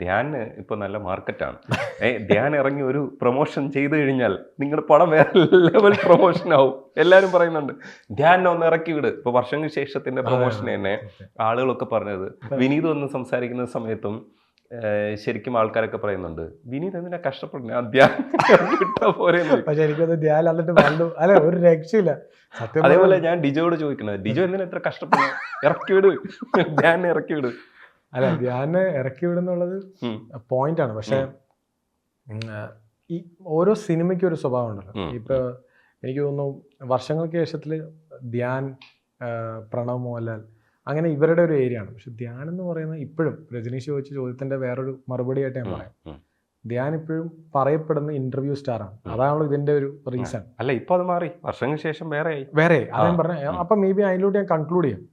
ധ്യാന് ഇപ്പൊ നല്ല മാർക്കറ്റാണ്. ഏ ധ്യാൻ ഇറങ്ങി ഒരു പ്രൊമോഷൻ ചെയ്തു കഴിഞ്ഞാൽ നിങ്ങളുടെ പടം വേറെ ലെവൽ പ്രൊമോഷൻ ആവും. എല്ലാവരും പറയുന്നുണ്ട് ധ്യാനെ ഒന്ന് ഇറക്കി വിട്. ഇപ്പൊ വർഷങ്ങൾക്ക് ശേഷത്തിന്റെ പ്രൊമോഷൻ തന്നെ ആളുകളൊക്കെ പറഞ്ഞത്. വിനീത് ഒന്ന് സംസാരിക്കുന്ന സമയത്തും ശരിക്കും ആൾക്കാരൊക്കെ പറയുന്നുണ്ട് വിനീത് എന്തിനാ കഷ്ടപ്പെടുന്നത് ധ്യാൻ ധ്യാൻ അല്ല ഒരു രക്ഷയില്ല. അതേപോലെ ഞാൻ ഡിജോയോട് ചോദിക്കുന്നത് ഡിജോ എന്തിനാ എത്ര കഷ്ടപ്പെടുന്നത് ഇറക്കി വിട്. ധ്യാൻ ഇറക്കി വിട്. അല്ല ധ്യാനെ ഇറക്കി വിടുന്നുള്ളത്. പോയിന്റ് ആണ്. പക്ഷെ ഈ ഓരോ സിനിമയ്ക്കും ഒരു സ്വഭാവം ഉണ്ടല്ലോ. ഇപ്പൊ എനിക്ക് തോന്നുന്നു വർഷങ്ങൾക്ക് ശേഷത്തിൽ ധ്യാൻ പ്രണവ് മോഹൻലാൽ അങ്ങനെ ഇവരുടെ ഒരു ഏരിയ ആണ്. പക്ഷെ ധ്യാൻ എന്ന് പറയുന്നത് ഇപ്പോഴും രജനീഷ് ചോദിച്ച ചോദ്യത്തിന്റെ വേറൊരു മറുപടി ആയിട്ട് ഞാൻ പറയാം. ധ്യാൻ ഇപ്പോഴും പറയപ്പെടുന്ന ഇന്റർവ്യൂ സ്റ്റാർ ആണ്. അതാണല്ലോ ഇതിന്റെ ഒരു റീസൺ അല്ല ഇപ്പൊ അത് മാറി. വർഷങ്ങൾക്ക് ശേഷം വേറെ വേറെ അതാണ് പറഞ്ഞ. അപ്പൊ മേ ബി അതിലൂടെ ഞാൻ കൺക്ലൂഡ് ചെയ്യാം.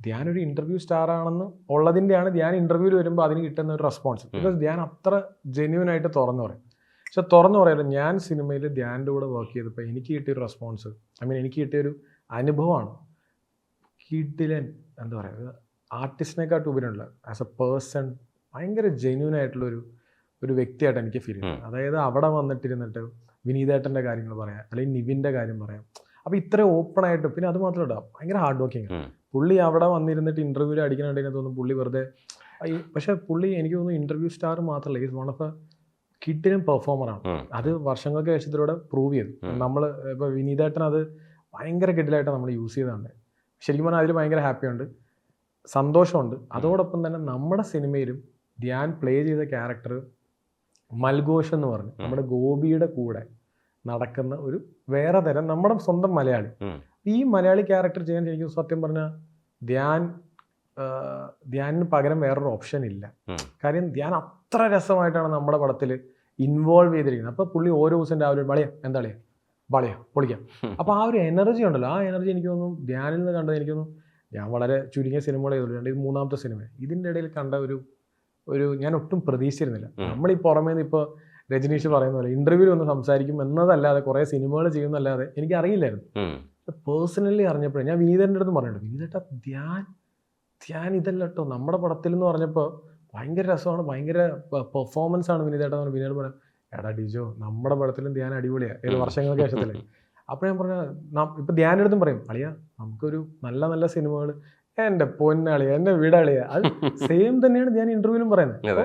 ധ്യാൻ ഒരു ഇന്റർവ്യൂ സ്റ്റാർ ആണെന്ന് ഉള്ളതിന്റെയാണ് ധ്യാൻ ഇന്റർവ്യൂവിൽ വരുമ്പോൾ അതിന് കിട്ടുന്ന ഒരു റെസ്പോൺസ് ബിക്കോസ് ധ്യാൻ അത്ര ജെന്യൂൻ ആയിട്ട് തുറന്നു പറയും. പക്ഷെ തുറന്നു പറയാലോ ഞാൻ സിനിമയിൽ ധ്യാന്റെ കൂടെ വർക്ക് ചെയ്തപ്പോൾ എനിക്ക് കിട്ടിയ ഒരു റെസ്പോൺസ് ഐ മീൻ എനിക്ക് കിട്ടിയ ഒരു അനുഭവമാണ്. കിഡിലൻ എന്താ പറയുക ആർട്ടിസ്റ്റിനെക്കാട്ട് ഉപരിയുള്ള ആസ് എ പേഴ്സൺ ഭയങ്കര ജെന്യൂൻ ആയിട്ടുള്ള ഒരു ഒരു വ്യക്തിയായിട്ട് എനിക്ക് ഫീൽ ചെയ്യുന്നത് അതായത് അവിടെ വന്നിട്ടിരുന്നിട്ട് വിനീതേട്ടന്റെ കാര്യങ്ങൾ പറയാം. അല്ലെങ്കിൽ നിവിന്റെ കാര്യം പറയാം. അപ്പോൾ ഇത്ര ഓപ്പൺ ആയിട്ട് പിന്നെ അത് മാത്രമല്ല ഭയങ്കര ഹാർഡ് വർക്കിംഗ്. പുള്ളി അവിടെ വന്നിരുന്നിട്ട് ഇന്റർവ്യൂവിൽ അടിക്കണുണ്ടെങ്കിൽ തോന്നുന്നു പുള്ളി വെറുതെ ഈ പക്ഷെ പുള്ളി എനിക്ക് തോന്നുന്നു ഇന്റർവ്യൂ സ്റ്റാർ മാത്രമല്ല ഈസ് വൺ ഓഫ് എ കിട്ടിനും പെർഫോമറാണ്. അത് വർഷങ്ങൾക്ക് ശേഷത്തിലൂടെ പ്രൂവ് ചെയ്തു. നമ്മൾ ഇപ്പോൾ വിനീതേട്ടൻ അത് ഭയങ്കര കിഡിലായിട്ട് നമ്മൾ യൂസ് ചെയ്തതാണ്. ശരിക്കും പറഞ്ഞാൽ അതിൽ ഭയങ്കര ഹാപ്പിയുണ്ട് സന്തോഷമുണ്ട്. അതോടൊപ്പം തന്നെ നമ്മുടെ സിനിമയിലും ധ്യാൻ പ്ലേ ചെയ്ത ക്യാരക്ടർ മൽഘോഷ് എന്ന് പറഞ്ഞു. നമ്മുടെ ഗോപിയുടെ കൂടെ നടക്കുന്ന ഒരു വേറെ തരം നമ്മുടെ സ്വന്തം മലയാളി. ഈ മലയാളി ക്യാരക്ടർ ചെയ്യാൻ ശരിക്കും സത്യം പറഞ്ഞാൽ ധ്യാൻ ധ്യാനിന് പകരം വേറൊരു ഓപ്ഷൻ ഇല്ല. കാര്യം ധ്യാൻ അത്ര രസമായിട്ടാണ് നമ്മുടെ പടത്തിൽ ഇൻവോൾവ് ചെയ്തിരിക്കുന്നത്. അപ്പോൾ പുള്ളി ഓരോ ദിവസം രാവിലെ വളയാ എന്താ കളിയാ വളയാ പൊളിക്കാം. അപ്പോൾ ആ ഒരു എനർജി ഉണ്ടല്ലോ. ആ എനർജി എനിക്ക് തോന്നുന്നു ധ്യാനിൽ നിന്ന് കണ്ടത് എനിക്ക് തോന്നുന്നു ഞാൻ വളരെ ചുരുങ്ങിയ സിനിമകൾ ചെയ്തിട്ടുണ്ട് ഇത് മൂന്നാമത്തെ സിനിമ ഇതിന്റെ ഇടയിൽ കണ്ട ഒരു ഒരു ഞാൻ ഒട്ടും പ്രതീക്ഷിച്ചിരുന്നില്ല. നമ്മളീ നമ്മൾ ഈ പുറമേ നിന്ന് ഇപ്പോൾ രജനീഷ് പറയുന്ന പോലെ ഇന്റർവ്യൂവിൽ ഒന്ന് സംസാരിക്കും എന്നതല്ലാതെ കുറേ സിനിമകൾ ചെയ്യുന്നതല്ലാതെ എനിക്ക് അറിയില്ലായിരുന്നു. പേഴ്സണലി അറിഞ്ഞപ്പോഴേ ഞാൻ വിനീതന്റെ അടുത്ത് പറഞ്ഞിട്ടുണ്ട് വിനീതേട്ടാ ധ്യാൻ ധ്യാൻ ഇതല്ല കേട്ടോ നമ്മുടെ പടത്തിൽ എന്ന് പറഞ്ഞപ്പോൾ ഭയങ്കര രസമാണ് ഭയങ്കര പെർഫോമൻസ് ആണ് വിനീതേട്ടാ എന്ന് വിനീത് പറയാം എടാ ഡിജോ നമ്മുടെ പടത്തിലും ധ്യാൻ അടിപൊളിയാണ് ഏത്. വർഷങ്ങൾക്ക് ശേഷത്തിൽ. അപ്പോൾ ഞാൻ പറഞ്ഞ ഇപ്പം ധ്യാൻ എടുത്തും പറയും അളിയ നമുക്കൊരു നല്ല നല്ല സിനിമകൾ എന്റെ പൊന്നളിയ എന്റെ വീടളിയ. അത് സെയിം തന്നെയാണ് ഞാൻ ഇന്റർവ്യൂവിലും പറയുന്നത്.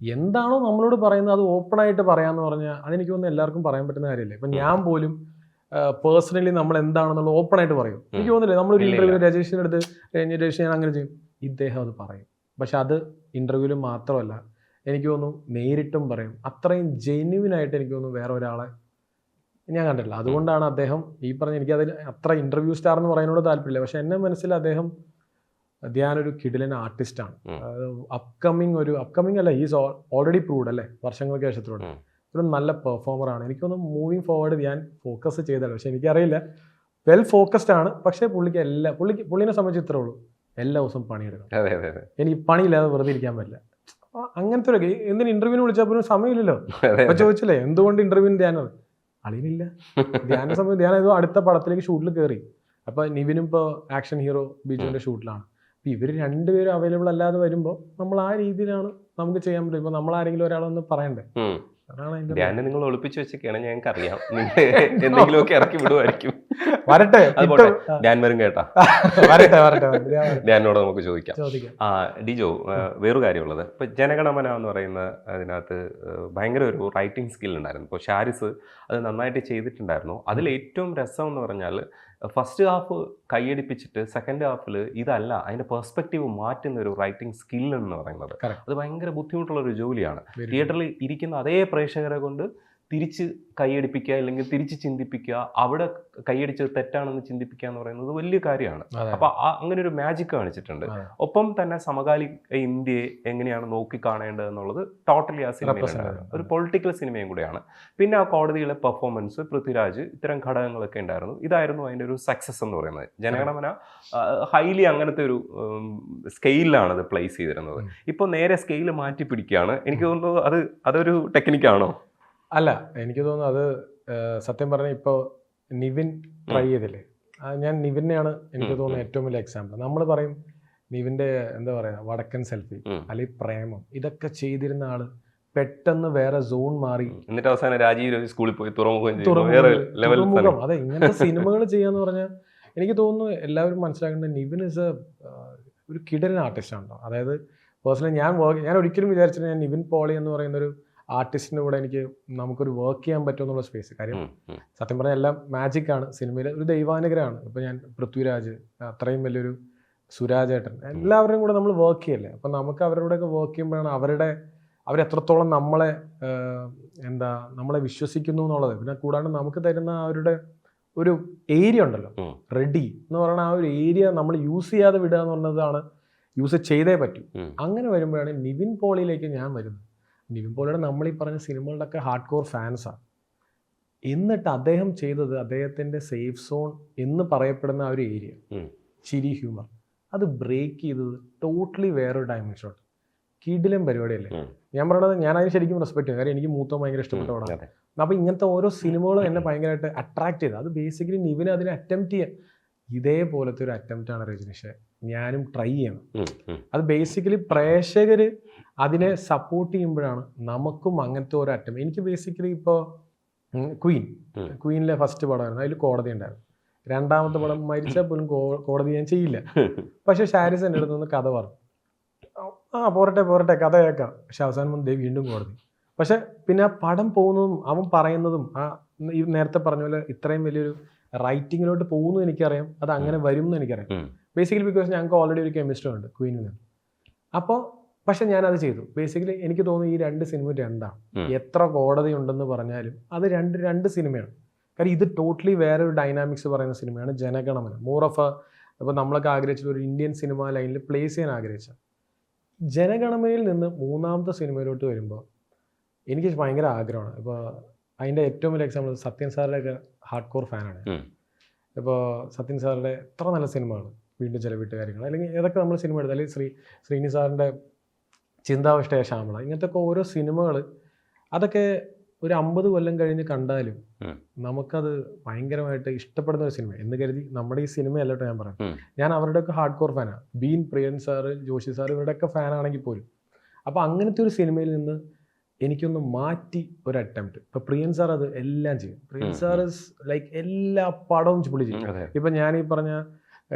എന്താണോ നമ്മളോട് പറയുന്നത് അത് ഓപ്പൺ ആയിട്ട് പറയാന്ന് പറഞ്ഞാൽ അതെനിക്ക് തോന്നുന്നു എല്ലാവർക്കും പറയാൻ പറ്റുന്ന കാര്യമല്ലേ ഇപ്പം ഞാൻ പോലും പേഴ്സണലി നമ്മൾ എന്താണെന്നുള്ള ഓപ്പൺ ആയിട്ട് പറയും. എനിക്ക് തോന്നുന്നില്ല? നമ്മളൊരു ഒരു ഇന്റർവ്യൂ രജേഷിന്റെ അടുത്ത് കഴിഞ്ഞ രജേഷ് ഞാൻ അങ്ങനെ ചെയ്യും. ഇദ്ദേഹം അത് പറയും. പക്ഷെ അത് ഇന്റർവ്യൂവിൽ മാത്രമല്ല എനിക്ക് തോന്നുന്നു നേരിട്ടും പറയും. അത്രയും ജെന്യുവൻ ആയിട്ട് എനിക്ക് തോന്നുന്നു വേറെ ഒരാളെ ഞാൻ കണ്ടിട്ടില്ല. അതുകൊണ്ടാണ് അദ്ദേഹം ഈ പറഞ്ഞ എനിക്ക് അതിൽ അത്ര ഇന്റർവ്യൂ സ്റ്റാർ എന്ന് പറയുന്നതിനോട് താല്പര്യമില്ല. പക്ഷെ എന്നെ മനസ്സിൽ അദ്ദേഹം ധ്യാനൊരു കിടിലൻ ആർട്ടിസ്റ്റാണ്. അപ്കമിങ് ഒരു അപ്കമിങ് അല്ല ഈസ് ഓൾറെഡി പ്രൂവ്ഡ് അല്ലേ? വർഷങ്ങൾക്ക് ശേഷത്തിലൂടെ. ഒരു നല്ല പെർഫോമറാണ് എനിക്കൊന്ന് മൂവിങ് ഫോർവേഡ് ഞാൻ ഫോക്കസ് ചെയ്താലും പക്ഷേ എനിക്കറിയില്ല. വെൽ ഫോക്കസ്ഡ് ആണ്. പക്ഷേ പുള്ളിക്ക് എല്ലാ പുള്ളിക്ക് പുള്ളിനെ സംബന്ധിച്ച് ഇത്രേ ഉള്ളൂ. എല്ലാ ദിവസവും പണിയെടുക്കണം. എനിക്ക് പണിയില്ലാതെ വെറുതെ ഇരിക്കാൻ പറ്റില്ല. അങ്ങനത്തെ ഒരു എന്തിന് ഇന്റർവ്യൂവിന് വിളിച്ചാൽ പോലും സമയമില്ലല്ലോ. അപ്പോൾ അപ്പൊ ചോദിച്ചില്ലേ എന്തുകൊണ്ട് ഇന്റർവ്യൂവിന് ധ്യാനം അളിയനില്ല. ധ്യാന സമയം ധ്യാനം ഏതോ അടുത്ത പടത്തിലേക്ക് ഷൂട്ടിൽ കയറി അപ്പൊ നിവിനും ഇപ്പോൾ ആക്ഷൻ ഹീറോ ബിജുവിന്റെ ഷൂട്ടിലാണ്. അപ്പൊ ഇവർ രണ്ടുപേരും അവൈലബിൾ അല്ലാതെ വരുമ്പോൾ നമ്മൾ ആ രീതിയിലാണ് നമുക്ക് ചെയ്യാൻ പറ്റും. ഇപ്പൊ നമ്മൾ ആരെങ്കിലും ഒരാളൊന്ന് പറയണ്ടേ? ധ്യാനം നിങ്ങൾ ഒളിപ്പിച്ചു വെച്ചൊക്കെയാണ് ഞങ്ങൾക്ക് അറിയാം എന്തെങ്കിലുമൊക്കെ ഇറക്കി വിടുമായിരിക്കും വരട്ടെ ഞാൻ ഇപ്പൊ- വരും കേട്ടാ. വരട്ടെ വരട്ടെ ഞാനോട്. നമുക്ക് ചോദിക്കാം. ആ ഡിജോ വേറൊരു കാര്യമുള്ളത്. ഇപ്പൊ ജനഗണമന എന്ന് പറയുന്ന അതിനകത്ത് ഭയങ്കര ഒരു റൈറ്റിംഗ് സ്കിൽ ഉണ്ടായിരുന്നു. ഇപ്പോൾ ഷാരിസ് അത് നന്നായിട്ട് ചെയ്തിട്ടുണ്ടായിരുന്നു. അതിൽ ഏറ്റവും രസം എന്ന് പറഞ്ഞാൽ ഫസ്റ്റ് ഹാഫ് കൈയടിപ്പിച്ചിട്ട് സെക്കൻഡ് ഹാഫിൽ ഇതല്ല അതിന്റെ പെർസ്പെക്റ്റീവ് മാറ്റുന്ന ഒരു റൈറ്റിംഗ് സ്കിൽ എന്ന് പറയുന്നത്. അത് ഭയങ്കര ബുദ്ധിമുട്ടുള്ള ഒരു ജോലിയാണ്. തിയേറ്ററിൽ ഇരിക്കുന്ന അതേ പ്രേക്ഷകരെ കൊണ്ട് തിരിച്ച് കൈയടിപ്പിക്കുക അല്ലെങ്കിൽ തിരിച്ച് ചിന്തിപ്പിക്കുക അവിടെ കൈയടിച്ചത് തെറ്റാണെന്ന് ചിന്തിപ്പിക്കുക എന്ന് പറയുന്നത് വലിയ കാര്യമാണ്. അപ്പൊ അങ്ങനെ ഒരു മാജിക് കാണിച്ചിട്ടുണ്ട്. ഒപ്പം തന്നെ സമകാലിക ഇന്ത്യയെ എങ്ങനെയാണ് നോക്കി കാണേണ്ടത് എന്നുള്ളത് ടോട്ടലി ആ ചെയ്തു. ഒരു പൊളിറ്റിക്കൽ സിനിമയും കൂടിയാണ്. പിന്നെ ആ കോടതിയിലെ പെർഫോമൻസ് പൃഥ്വിരാജ് ഇത്തരം ഘടകങ്ങളൊക്കെ ഉണ്ടായിരുന്നു. ഇതായിരുന്നു അതിന്റെ ഒരു സക്സസ് എന്ന് പറയുന്നത്. ജനഗണമന ഹൈലി അങ്ങനത്തെ ഒരു സ്കെയിലാണ് അത് പ്ലേസ് ചെയ്തിരുന്നത്. ഇപ്പൊ ഇപ്പോൾ നേരെ സ്കെയിൽ മാറ്റി പിടിക്കുകയാണ്. എനിക്ക് തോന്നുന്നു അത് അതൊരു ടെക്നിക്കാണോ അല്ല എനിക്ക് തോന്നുന്നു അത് സത്യം പറഞ്ഞ ഇപ്പോൾ നിവിൻ ട്രൈ ചെയ്തില്ലേ? ഞാൻ നിവിനെയാണ് എനിക്ക് തോന്നുന്നത് ഏറ്റവും വലിയ എക്സാമ്പിൾ നമ്മൾ പറയും നിവിന്റെ എന്താ പറയുക വടക്കൻ സെൽഫി. അല്ലെങ്കിൽ പ്രേമം. ഇതൊക്കെ ചെയ്തിരുന്ന ആൾ പെട്ടെന്ന് വേറെ സോൺ മാറി. എന്നിട്ട് അവസാനം രാജീവ് രവി സ്കൂളിൽ പോയി തുറമുഖം തുറമുഖം- അതെ ഇങ്ങനെ സിനിമകൾ ചെയ്യാന്ന് പറഞ്ഞാൽ എനിക്ക് തോന്നുന്നു എല്ലാവരും മനസ്സിലാക്കേണ്ടത് നിവിൻ ഇസ് എ ഒരു കിടരൻ ആർട്ടിസ്റ്റ് ആണ് അതായത് പേഴ്സണലി ഞാൻ ഞാൻ ഒരിക്കലും വിചാരിച്ചില്ല ഞാൻ നിവിൻ പോളി എന്ന് പറയുന്ന ഒരു ആർട്ടിസ്റ്റിന്റെ കൂടെ എനിക്ക് നമുക്കൊരു വർക്ക് ചെയ്യാൻ പറ്റുമെന്നുള്ള സ്പേസ് കാര്യം സത്യം പറഞ്ഞാൽ എല്ലാം മാജിക് ആണ്. സിനിമയിൽ ഒരു ദൈവാനുഗ്രഹമാണ്. ഇപ്പോൾ ഞാൻ പൃഥ്വിരാജ് അത്രയും വലിയൊരു സുരാജേട്ടൻ എല്ലാവരുടെയും കൂടെ നമ്മൾ വർക്ക് ചെയ്യല്ലേ? അപ്പം നമുക്ക് അവരുടെ ഒക്കെ വർക്ക് ചെയ്യുമ്പോഴാണ് അവരുടെ അവരെത്രത്തോളം നമ്മളെ എന്താ നമ്മളെ വിശ്വസിക്കുന്നു എന്നുള്ളത്. പിന്നെ കൂടാണ്ട് നമുക്ക് തരുന്ന അവരുടെ ഒരു ഏരിയ ഉണ്ടല്ലോ. റെഡി എന്ന് പറയുന്ന ആ ഒരു ഏരിയ നമ്മൾ യൂസ് ചെയ്യാതെ വിടുക എന്ന് പറഞ്ഞതാണ് യൂസ് ചെയ്തേ പറ്റൂ. അങ്ങനെ വരുമ്പോഴാണ് നിവിൻ പോളിയിലേക്ക് ഞാൻ വരുന്നത്. നിവിൻ പോളിയുടെ നമ്മൾ ഈ പറഞ്ഞ സിനിമകളുടെയൊക്കെ ഹാർഡ് കോർ ഫാൻസാണ് എന്നിട്ട് അദ്ദേഹം ചെയ്തത് അദ്ദേഹത്തിന്റെ സേഫ് സോൺ എന്ന് പറയപ്പെടുന്ന ആ ഒരു ഏരിയ ചിരി ഹ്യൂമർ അത് ബ്രേക്ക് ചെയ്തത് ടോട്ടലി വേറൊരു ഡയമെൻഷനോട്ട് കിഡിലും പരിപാടിയല്ലേ? ഞാൻ പറയണത് ഞാൻ അതിന് ശരിക്കും റെസ്പെക്ട് ചെയ്യും. കാര്യം എനിക്ക് മൂത്തം ഭയങ്കര ഇഷ്ടപ്പെട്ട പടമാണ് അപ്പോൾ ഇങ്ങനത്തെ ഓരോ സിനിമകളും എന്നെ ഭയങ്കരമായിട്ട് അട്രാക്ട് ചെയ്തു. അത് ബേസിക്കലി നിവിന് അതിനെ അറ്റംപ്റ്റ് ചെയ്യാൻ. ഇതേപോലത്തെ ഒരു അറ്റംപ്റ്റ് ആണ് രജനീഷ്. ഞാനും ട്രൈ ചെയ്യണം. അത് ബേസിക്കലി പ്രേക്ഷകർ അതിനെ സപ്പോർട്ട് ചെയ്യുമ്പോഴാണ് നമുക്കും അങ്ങനത്തെ ഒരു അറ്റം എനിക്ക് ബേസിക്കലി ഇപ്പോൾ ക്വീൻ. ക്വീനിലെ ഫസ്റ്റ് പടമായിരുന്നു. അതിൽ കോടതി ഉണ്ടായിരുന്നു. രണ്ടാമത്തെ പടം മരിച്ചാൽ പോലും കോടതി ഞാൻ ചെയ്യില്ല. പക്ഷെ ഷാരിസ് എന്റെ അടുത്ത് നിന്ന് കഥ പറഞ്ഞു. ആ പോരട്ടെ പോരട്ടെ കഥ കേൾക്കാം. പക്ഷെ അവസാനം വന്ന് വീണ്ടും കോടതി. പക്ഷെ പിന്നെ ആ പടം പോകുന്നതും അവൻ പറയുന്നതും ആ ഈ നേരത്തെ പറഞ്ഞ പോലെ ഇത്രയും വലിയൊരു റൈറ്റിങ്ങിലോട്ട് പോകുന്നു എനിക്കറിയാം. അത് അങ്ങനെ വരും എന്ന് എനിക്കറിയാം. ബേസിക്കലി ബിക്കോസ് ഞങ്ങൾക്ക് ഓൾറെഡി ഒരു കെമിസ്ട്രി ഉണ്ട് ക്വീനിൽ നിന്ന് അപ്പോൾ പക്ഷെ ഞാൻ അത് ചെയ്തു. ബേസിക്കലി എനിക്ക് തോന്നുന്നു ഈ രണ്ട് സിനിമ രണ്ടാണ്. എത്ര കോടതി ഉണ്ടെന്ന് പറഞ്ഞാലും അത് രണ്ട് രണ്ട് സിനിമയാണ്. കാര്യം ഇത് ടോട്ടലി വേറെ ഒരു ഡൈനാമിക്സ് പറയുന്ന സിനിമയാണ് ജനഗണമന. മോർ ഓഫ് എ ഇപ്പോൾ നമ്മളൊക്കെ ആഗ്രഹിച്ച ഒരു ഇന്ത്യൻ സിനിമ ലൈനിൽ പ്ലേസ് ചെയ്യാൻ ആഗ്രഹിച്ച. ജനഗണമനയിൽ നിന്ന് മൂന്നാമത്തെ സിനിമയിലോട്ട് വരുമ്പോൾ എനിക്ക് ഭയങ്കര ആഗ്രഹമാണ്. ഇപ്പോൾ അതിന്റെ ഏറ്റവും വലിയ എക്സാമ്പിൾ സത്യൻ സാറുടെയൊക്കെ ഹാർഡ് കോർ ഫാനാണ് ഇപ്പൊ ഇപ്പോൾ സത്യൻ സാറിന്റെ എത്ര നല്ല സിനിമകൾ വീണ്ടും ചില വീട്ടുകാര്യങ്ങൾ. അല്ലെങ്കിൽ ഏതൊക്കെ നമ്മൾ സിനിമ എടുത്താൽ അല്ലെങ്കിൽ ശ്രീ ശ്രീനി സാറിന്റെ ചിന്താവിഷ്ടയ ശ്യാമള. ഇങ്ങനത്തെ ഒക്കെ ഓരോ സിനിമകൾ അതൊക്കെ ഒരു അമ്പത് കൊല്ലം കഴിഞ്ഞ് കണ്ടാലും. നമുക്കത് ഭയങ്കരമായിട്ട് ഇഷ്ടപ്പെടുന്ന ഒരു സിനിമ എന്ന് കരുതി നമ്മുടെ ഈ സിനിമയല്ല കേട്ടോ ഞാൻ പറയാം. ഞാൻ അവരുടെയൊക്കെ ഹാർഡ് കോർ ഫാനാണ് ബീൻ പ്രിയൻ സാറ് ജോഷി സാർ ഇവരുടെയൊക്കെ ഫാനാണെങ്കിൽ പോലും. അപ്പോൾ അങ്ങനത്തെ ഒരു സിനിമയിൽ നിന്ന് എനിക്കൊന്ന് മാറ്റി ഒരു അറ്റംപ്റ്റ്. ഇപ്പൊ പ്രിയൻ സാർ അത് എല്ലാം ചെയ്യും. പ്രിയൻ സാർ ലൈക്ക് എല്ലാ പടവും പുള്ളി ചെയ്യും. ഇപ്പൊ ഞാൻ ഈ പറഞ്ഞ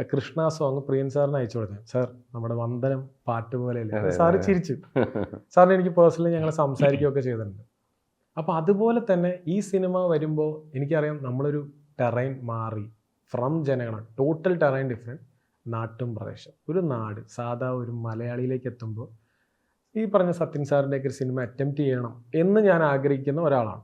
കൃഷ്ണ സോങ് പ്രിയൻ സാറിന് അയച്ചു കൊടുത്തത്. സാർ നമ്മുടെ വന്ദനം പാട്ട് പോലെയല്ലേ? സാറ് ചിരിച്ചു. സാറിന് എനിക്ക് പേഴ്സണലി ഞങ്ങൾ സംസാരിക്കുകയൊക്കെ ചെയ്തിട്ടുണ്ട്. അപ്പോൾ അതുപോലെ തന്നെ ഈ സിനിമ വരുമ്പോൾ എനിക്കറിയാം നമ്മളൊരു ടെറൈൻ മാറി. ഫ്രം ജനഗണ ടോട്ടൽ ടെറൈൻ ഡിഫറെന്റ് നാട്ടും പ്രദേശം. ഒരു നാട്. സാധാ ഒരു മലയാളിയിലേക്ക് എത്തുമ്പോൾ ഈ പറഞ്ഞ സത്യൻ സാറിന്റെയൊക്കെ ഒരു സിനിമ അറ്റംപ്റ്റ് ചെയ്യണം എന്ന് ഞാൻ ആഗ്രഹിക്കുന്ന ഒരാളാണ്.